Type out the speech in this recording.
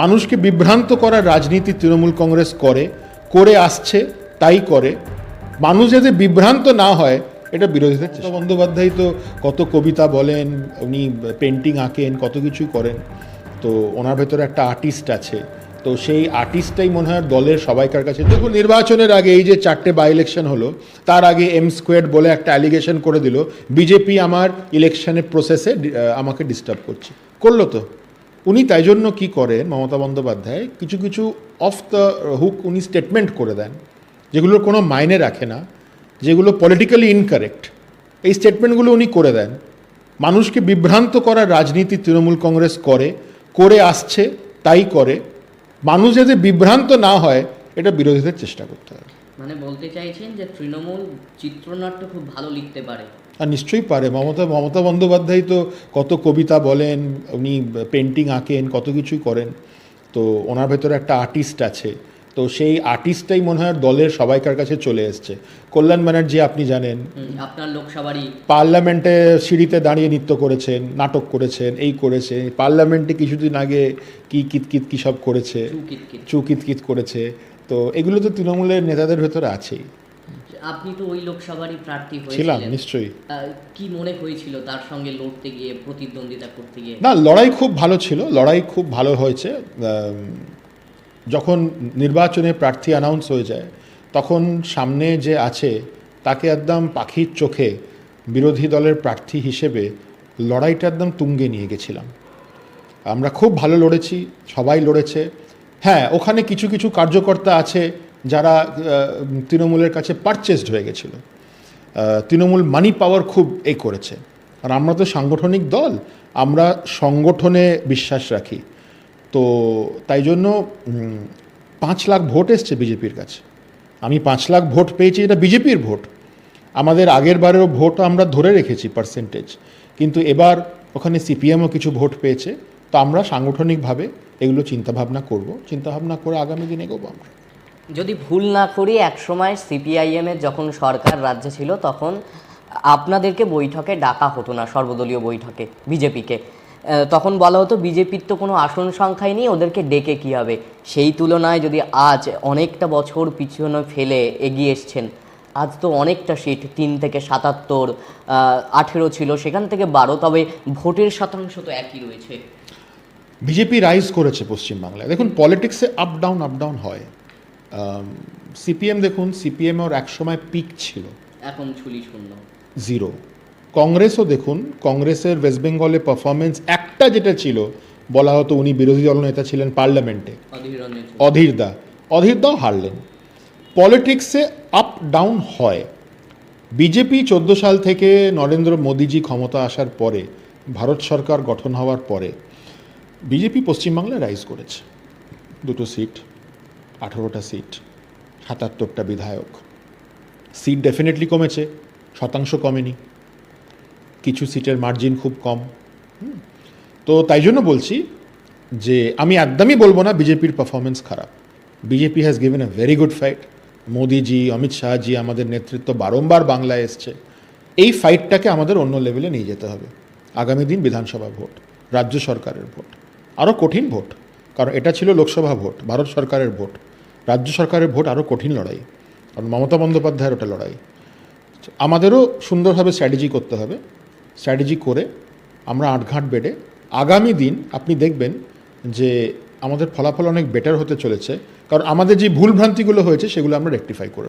মানুষকে বিভ্রান্ত করার রাজনীতি তৃণমূল কংগ্রেস করে করে আসছে তাই করে। মানুষ যাতে বিভ্রান্ত না হয় এটা বিরোধিতা চেষ্টা। বন্দ্যোপাধ্যায় তো কত কবিতা বলেন উনি পেন্টিং আঁকেন কত কিছুই করেন। তো ওনার ভেতরে একটা আর্টিস্ট আছে। তো সেই আর্টিস্টটাই মনে হয় দলের সবাইকার কাছে। দেখুন নির্বাচনের আগে এই যে চারটে বাই ইলেকশন হলো তার আগে এম স্কোয়াড বলে একটা অ্যালিগেশন করে দিল বিজেপি আমার ইলেকশনের প্রসেসে আমাকে ডিস্টার্ব করছে। করল তো? উনি তাই জন্য কি করেন, মমতা বন্দ্যোপাধ্যায়, কিছু কিছু অফ দ্য হুক উনি স্টেটমেন্ট করে দেন, যেগুলোর কোনো মাইনে রাখে না, যেগুলো পলিটিক্যালি ইনকারেক্ট এই স্টেটমেন্টগুলো উনি করে দেন। মানুষকে বিভ্রান্ত করার রাজনীতি তৃণমূল কংগ্রেস করে করে আসছে, তাই করে। মানুষ যাতে বিভ্রান্ত না হয়, এটা বিরোধীদের চেষ্টা করতে হবে। মানে বলতে চাইছেন যে তৃণমূল চিত্রনাট্য খুব ভালো লিখতে পারে। আর নিশ্চয়ই পারে। মমতা মমতা বন্দ্যোপাধ্যায় তো কত কবিতা বলেন উনি পেন্টিং আঁকেন কত কিছুই করেন। তো ওনার ভেতরে একটা আর্টিস্ট আছে। তো সেই আর্টিস্টটাই মনে হয় দলের সবাইকার কাছে চলে এসছে। কল্যাণ ব্যানার্জি আপনি জানেন। আপনার লোকসভারই। পার্লামেন্টে সিঁড়িতে দাঁড়িয়ে নৃত্য করেছেন নাটক করেছেন এই করেছে। পার্লামেন্টে কিছুদিন আগে কি কিতকিত কী সব করেছে। চু কিতকিত করেছে। তো এগুলো তো তৃণমূলের নেতাদের ভেতরে আছেই। আপনি তো ওই লোকসভারই প্রার্থী ছিলাম হয়েছিলেন নিশ্চয়ই কি মনে হয়েছিল তার সঙ্গে লড়তে গিয়ে প্রতিদ্বন্দ্বিতা করতে গিয়ে? না লড়াই খুব ভালো ছিল লড়াই খুব ভালো হয়েছে। যখন নির্বাচনে প্রার্থী অ্যানাউন্স হয়ে যায় তখন সামনে যে আছে তাকে একদম পাখির চোখে বিরোধী দলের প্রার্থী হিসেবে লড়াইটা একদম তুঙ্গে নিয়ে গেছিলাম। আমরা খুব ভালো লড়েছি সবাই লড়েছে। হ্যাঁ ওখানে কিছু কিছু কার্যকর্তা আছে যারা তৃণমূলের কাছে পারচেসড হয়ে গেছিল। তৃণমূল মানি পাওয়ার খুব এই করেছে। আর আমরা তো সাংগঠনিক দল, আমরা সংগঠনে বিশ্বাস রাখি। তো তাই জন্য পাঁচ লাখ ভোট এসছে বিজেপির কাছে। আমি পাঁচ লাখ ভোট পেয়েছি, এটা বিজেপির ভোট। আমাদের আগের বারেও ভোট আমরা ধরে রেখেছি পার্সেন্টেজ কিন্তু এবার ওখানে সিপিএমও কিছু ভোট পেয়েছে। তো আমরা সাংগঠনিকভাবে এগুলো চিন্তাভাবনা করব। চিন্তাভাবনা করে আগামী দিনে এগোবো আমরা। যদি ভুল না করি একসময় সিপিআইএম এর যখন সরকার রাজ্যে ছিল, তখন আপনাদেরকে বৈঠকে ডাকা হতো না, সর্বদলীয় বৈঠকে, বিজেপিকে। তখন বলা হতো, বিজেপির তো কোনো আসন সংখ্যাই নেই, ওদেরকে ডেকে কী হবে? সেই তুলনায় যদি আজ অনেকটা বছর পিছনে ফেলে এগিয়ে এসছেন, আজ তো অনেকটা সিট, তিন থেকে সাতাত্তর আঠেরো ছিল, সেখান থেকে বারো, তবে ভোটের শতাংশ তো একই রয়েছে। বিজেপি রাইজ করেছে পশ্চিমবাংলায়। দেখুন পলিটিক্সে আপ ডাউন আপ ডাউন হয়। সিপিএম দেখুন সিপিএম ওর একসময় পিক ছিল। এখন ছুলি শূন্য। জিরো কংগ্রেসও দেখুন কংগ্রেসের ওয়েস্ট বেঙ্গলে পারফরমেন্স একটা যেটা ছিল বলা হতো উনি বিরোধী দলনেতা ছিলেন পার্লামেন্টে অধীর চৌধুরী। অধীরদা অধীরদাও হারলেন। পলিটিক্সে আপ ডাউন হয়। বিজেপি চোদ্দ সাল থেকে নরেন্দ্র মোদীজি ক্ষমতা আসার পরে ভারত সরকার গঠন হওয়ার পরে বিজেপি পশ্চিমবাংলায় রাইজ করেছে। দুটো সিট আঠেরোটা সিট সাতাত্তরটা বিধায়ক। সিট ডেফিনেটলি কমেছে, শতাংশ কমেনি। কিছু সিটের মার্জিন খুব কম। তো তাই জন্য বলছি যে আমি একদমই বলব না বিজেপির পারফরমেন্স খারাপ। BJP has given a very good fight Modiji, Amit Shahji আমাদের নেতৃত্ব বারংবার বাংলায় এসছে। এই ফাইটটাকে আমাদের অন্য লেভেলে নিয়ে যেতে হবে। আগামী দিন বিধানসভা ভোট, রাজ্য সরকারের ভোট, আরও কঠিন ভোট। কারণ এটা ছিল লোকসভা ভোট, ভারত সরকারের ভোট। রাজ্য সরকারের ভোট আরও কঠিন লড়াই, কারণ মমতা বন্দ্যোপাধ্যায়ের ওটা লড়াই। আমাদেরও সুন্দরভাবে স্ট্র্যাটেজি করতে হবে। স্ট্র্যাটেজি করে আমরা আটঘাট বেডে আগামী দিন আপনি দেখবেন যে আমাদের ফলাফল অনেক বেটার হতে চলেছে। কারণ আমাদের যে ভুলভ্রান্তিগুলো হয়েছে সেগুলো আমরা রেকটিফাই করে